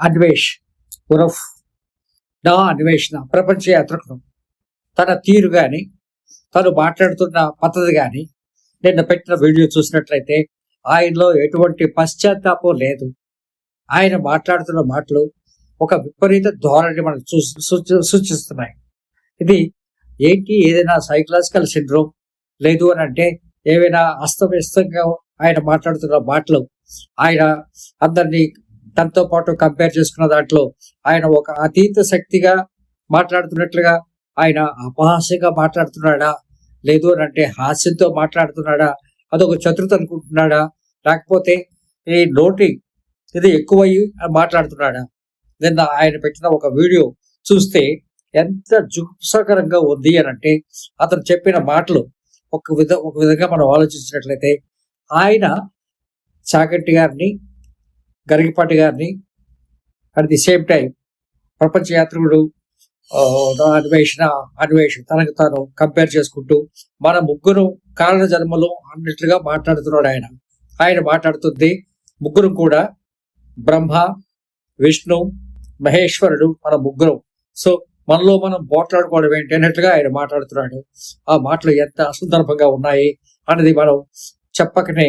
అన్వేష్ ఉరఫ్ నా అన్వేషణ ప్రపంచ యాత్రకుడు. తన తీరు కానీ తను మాట్లాడుతున్న పద్ధతి కానీ నిన్న పెట్టిన వీడియో చూసినట్లయితే ఆయనలో ఎటువంటి పశ్చాత్తాపం లేదు. ఆయన మాట్లాడుతున్న మాటలు ఒక విపరీత ధోరణి మనం చూ సూచి- సూచిస్తున్నాయి. ఇది ఏంటి? ఏదైనా సైకలాజికల్ సిండ్రోమ్ లేదు అని అంటే ఏవైనా అస్తవ్యస్తంగా ఆయన మాట్లాడుతున్న మాటలు ఆయన అందరినీ తనతో పాటు కంపేర్ చేసుకున్న దాంట్లో ఆయన ఒక అతీత శక్తిగా మాట్లాడుతున్నట్లుగా ఆయన అపహాస్యంగా మాట్లాడుతున్నాడా? లేదు అని అంటే హాస్యంతో మాట్లాడుతున్నాడా? అదొక చతురత అనుకుంటున్నాడా? లేకపోతే ఈ నోటి ఇది ఎక్కువయ్యి మాట్లాడుతున్నాడా? నిన్న ఆయన పెట్టిన ఒక వీడియో చూస్తే ఎంత జుప్సకరంగా ఉంది అని అంటే అతను చెప్పిన మాటలు ఒక విధ ఒక విధంగా మనం ఆలోచించినట్లయితే ఆయన చాగంటి గారిని గరిగిపాటి గారిని అట్ ది సేమ్ టైం ప్రపంచ యాత్రికుడు అన్వేషణ అన్వేషణ తనకు తాను కంపేర్ చేసుకుంటూ మన ముగ్గురు కారణ జన్మలు అన్నట్లుగా మాట్లాడుతున్నాడు ఆయన. ఆయన మాట్లాడుతుంది ముగ్గురు కూడా బ్రహ్మ విష్ణు మహేశ్వరుడు మన ముగ్గురు. సో మనలో మనం పోట్లాడుకోవడం ఏంటి అన్నట్లుగా ఆయన మాట్లాడుతున్నాడు. ఆ మాటలు ఎంత అసందర్భంగా ఉన్నాయి అన్నది మనం చెప్పకనే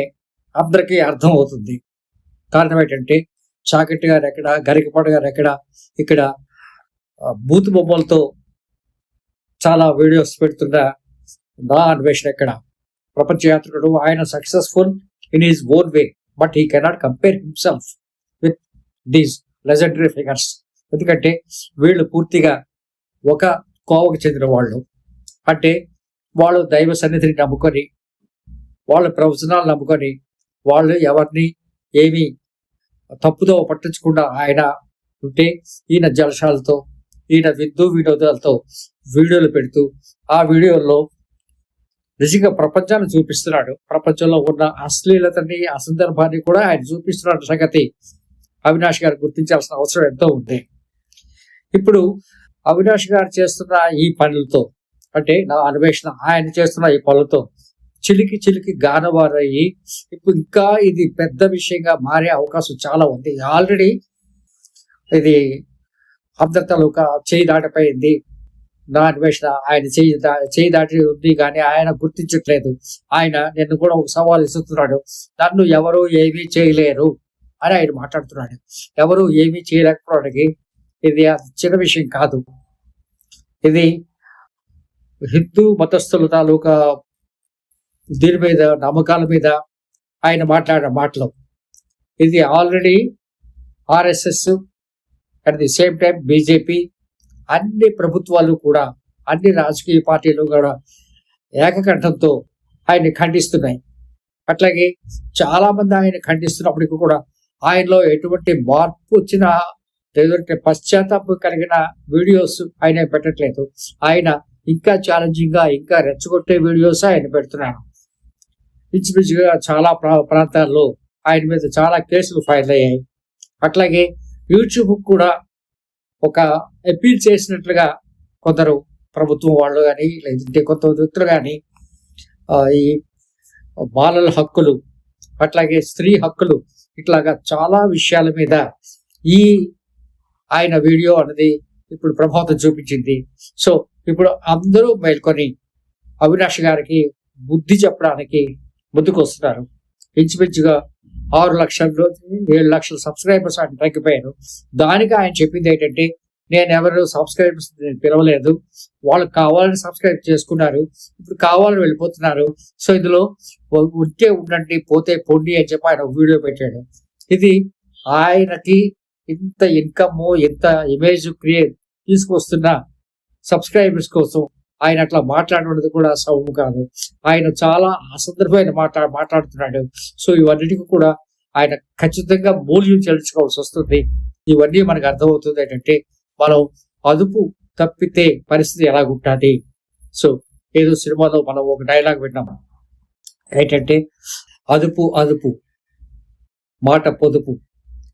అందరికీ అర్థం అవుతుంది కారణం ఏంటంటే చాకెట్ గారు ఎక్కడ గరికపాడు గారు ఎక్కడ ఇక్కడ బూత్ బొమ్మలతో చాలా వీడియోస్ పెడుతున్న నా అన్వేషణ ఎక్కడ? ప్రపంచ యాత్రికుడు ఆయన successful in his own way but he cannot compare himself with these legendary figures ఎందుకంటే వీళ్ళు పూర్తిగా ఒక కోవకు చెందిన వాళ్ళు. అంటే వాళ్ళు దైవ సన్నిధిని నమ్ముకొని వాళ్ళ ప్రవచనాలు నమ్ముకొని వాళ్ళు ఎవరిని ఏమీ తప్పుదో పట్టించకుండా ఆయన ఉంటే ఈయన జలశాలతో ఈయన విద్దు వినోదాలతో వీడియోలు పెడుతూ ఆ వీడియోల్లో నిజంగా ప్రపంచాన్ని చూపిస్తున్నాడు. ప్రపంచంలో ఉన్న అశ్లీలతని అసందర్భాన్ని కూడా ఆయన చూపిస్తున్నాడు సంగతి. అవినాష్ గారు గుర్తించాల్సిన అవసరం ఎంతో ఉంది. ఇప్పుడు అవినాష్ గారు చేస్తున్న ఈ పనులతో అంటే నా అన్వేషణ ఆయన చేస్తున్న ఈ పనులతో చిలికి చిలికి గానవారయ్యి. ఇప్పుడు ఇంకా ఇది పెద్ద విషయంగా మారే అవకాశం చాలా ఉంది. ఆల్రెడీ ఇది అందరి తాలూకా చేయి దాటిపోయింది. నా అన్వేషణ ఆయన చేయి దా చేయి దాటి ఉంది కానీ ఆయన గుర్తించట్లేదు. ఆయన నిన్ను కూడా ఒక సవాల్ ఇస్తున్నాడు. నన్ను ఎవరు ఏమీ చేయలేరు అని ఆయన మాట్లాడుతున్నాడు. ఎవరు ఏమీ చేయలేకపోవడానికి ఇది చిన్న విషయం కాదు. ఇది హిందూ మతస్థుల తాలూకా దీని మీద నమ్మకాల మీద ఆయన మాట్లాడిన మాటలు. ఇది already RSS at the same time BJP అన్ని ప్రభుత్వాలు కూడా అన్ని రాజకీయ పార్టీలు కూడా ఏకకంఠంతో ఆయన్ని ఖండిస్తున్నాయి. అట్లాగే చాలా మంది ఆయన ఖండిస్తున్నప్పటికీ కూడా ఆయనలో ఎటువంటి మార్పు వచ్చినా లేదంటే పశ్చాత్తాపం కలిగిన వీడియోస్ ఆయన పెట్టట్లేదు. ఆయన ఇంకా ఛాలెంజింగ్గా ఇంకా రెచ్చగొట్టే వీడియోస్ ఆయన పెడుతున్నాడు పిచ్చిపిచ్చిగా చాలా ప్రా ప్రాంతాల్లో ఆయన మీద చాలా కేసులు ఫైల్ అయ్యాయి. అట్లాగే యూట్యూబ్ కూడా ఒక అపీల్ చేసినట్లుగా కొందరు ప్రభుత్వం వాళ్ళు కానీ లేదంటే కొంత వ్యక్తులు కానీ ఈ బాలల హక్కులు అట్లాగే స్త్రీ హక్కులు ఇట్లాగా చాలా విషయాల మీద ఈ ఆయన వీడియో అనేది ఇప్పుడు ప్రభావితం చూపించింది. సో ఇప్పుడు అందరూ మేల్కొని అవినాష్ గారికి బుద్ధి చెప్పడానికి ముందుకు వస్తున్నారు ఇంచుమించుగా ఆరు లక్షల్లో ఏడు లక్షల సబ్స్క్రైబర్స్ ఆయన తగ్గిపోయారు. దానికి ఆయన చెప్పింది ఏంటంటే నేను ఎవరు సబ్స్క్రైబర్స్ నేను పిలవలేదు. వాళ్ళకి కావాలని సబ్స్క్రైబ్ చేసుకున్నారు. ఇప్పుడు కావాలని వెళ్ళిపోతున్నారు. సో ఇందులో ఉంటే ఉండండి పోతే పొండి అని చెప్పి ఆయన ఒక వీడియో పెట్టాడు. ఇది ఆయనకి ఇంత ఇన్కమ్ ఇంత ఇమేజ్ క్రియేట్ తీసుకొస్తున్న సబ్స్క్రైబర్స్ కోసం ఆయన అట్లా మాట్లాడేది కూడా సౌము కాదు. ఆయన చాలా అసందర్భమైన మాట్లా మాట్లాడుతున్నాడు. సో ఇవన్నిటికీ కూడా ఆయన ఖచ్చితంగా మూల్యం చెల్లించుకోవాల్సి వస్తుంది. ఇవన్నీ మనకు అర్థమవుతుంది ఏంటంటే మనం అదుపు తప్పితే పరిస్థితి ఎలాగుంటుంది? సో ఏదో సినిమాలో మనం ఒక డైలాగ్ విన్నాం. ఏంటంటే అదుపు అదుపు మాట పొదుపు.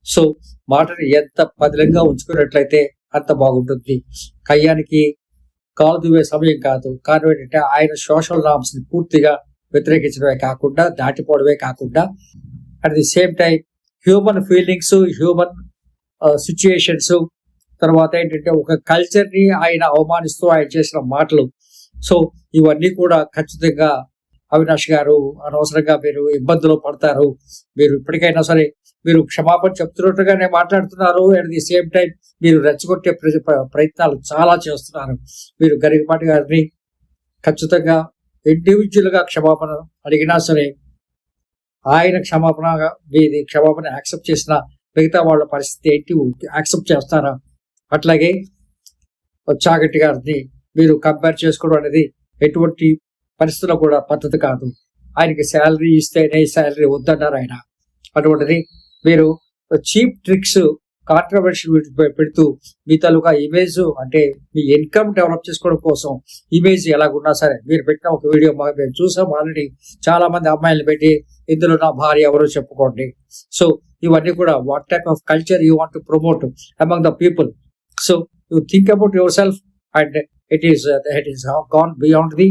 సో మాటని ఎంత పదిలంగా ఉంచుకున్నట్లయితే అంత బాగుంటుంది. కయ్యానికి కాలు దువ్వే సమయం కాదు. కారణం ఏంటంటే ఆయన సోషల్ నామ్స్ని పూర్తిగా వ్యతిరేకించడమే కాకుండా దాటిపోవడమే కాకుండా at the same time human feelings human situations తర్వాత ఏంటంటే ఒక కల్చర్ని ఆయన అవమానిస్తూ ఆయన చేసిన మాటలు. సో ఇవన్నీ కూడా ఖచ్చితంగా అవినాష్ గారు అనవసరంగా మీరు ఇబ్బందులు పడతారు. మీరు ఇప్పటికైనా సరే మీరు క్షమాపణ చెప్తున్నట్టుగానే మాట్లాడుతున్నారు. అండ్ ది సేమ్ టైం మీరు రెచ్చగొట్టే ప్ర- ప్రయత్నాలు చాలా చేస్తున్నారు. మీరు గరికపాటి గారిని ఖచ్చితంగా ఇండివిజువల్గా క్షమాపణ అడిగినా సరే ఆయన క్షమాపణగా మీది క్షమాపణ యాక్సెప్ట్ చేసిన మిగతా వాళ్ళ పరిస్థితి ఏంటి యాక్సెప్ట్ చేస్తారా? అట్లాగే చాగట్టి గారిని మీరు కంపేర్ చేసుకోవడం అనేది ఎటువంటి పరిస్థితుల్లో కూడా పద్ధతి కాదు. ఆయనకి శాలరీ ఇస్తేనే శాలరీ వద్దన్నారు ఆయన. అటువంటిది మీరు చీప్ ట్రిక్స్ కాంట్రవర్షియల్ పెడుతూ మీ తాలూకా ఇమేజ్ అంటే మీ ఇన్కమ్ డెవలప్ చేసుకోవడం కోసం ఇమేజ్ ఎలాగున్నా సరే మీరు పెట్టిన ఒక వీడియో మేము చూసాం ఆల్రెడీ చాలా మంది అమ్మాయిలు పెట్టి ఇందులో నా భార్య ఎవరో చెప్పుకోండి. సో ఇవన్నీ కూడా what type of culture you want to promote among the people so you think about yourself and it is it is gone beyond the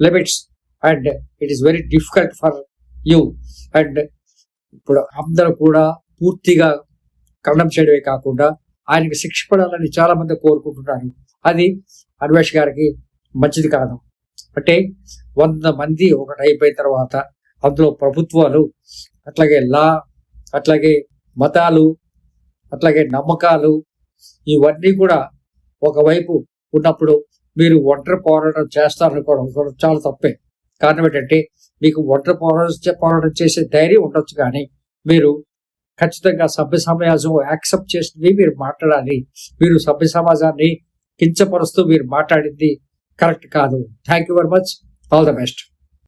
limits and it is very difficult for you and ఇప్పుడు అందరూ కూడా పూర్తిగా ఖండం చేయడమే కాకుండా ఆయనకి శిక్ష పడాలని చాలా మంది కోరుకుంటున్నారు. అది అన్వేష్ గారికి మంచిది కాదు. అంటే వంద మంది ఒకటి అయిపోయిన తర్వాత అందులో ప్రభుత్వాలు అట్లాగే లా అట్లాగే మతాలు అట్లాగే నమ్మకాలు ఇవన్నీ కూడా ఒకవైపు ఉన్నప్పుడు మీరు ఒంటరి పోరాటం చేస్తారనుకోవడం చాలా తప్పే. కారణం ఏంటంటే మీకు ఒంటరి పోరాటం పోరాటం చేసే ధైర్యం ఉండొచ్చు కానీ మీరు ఖచ్చితంగా సభ్య సమాజం యాక్సెప్ట్ చేసినవి మీరు మాట్లాడాలి. మీరు సభ్య సమాజాన్ని కించపరుస్తూ మీరు మాట్లాడింది కరెక్ట్ కాదు. Thank you very much all the best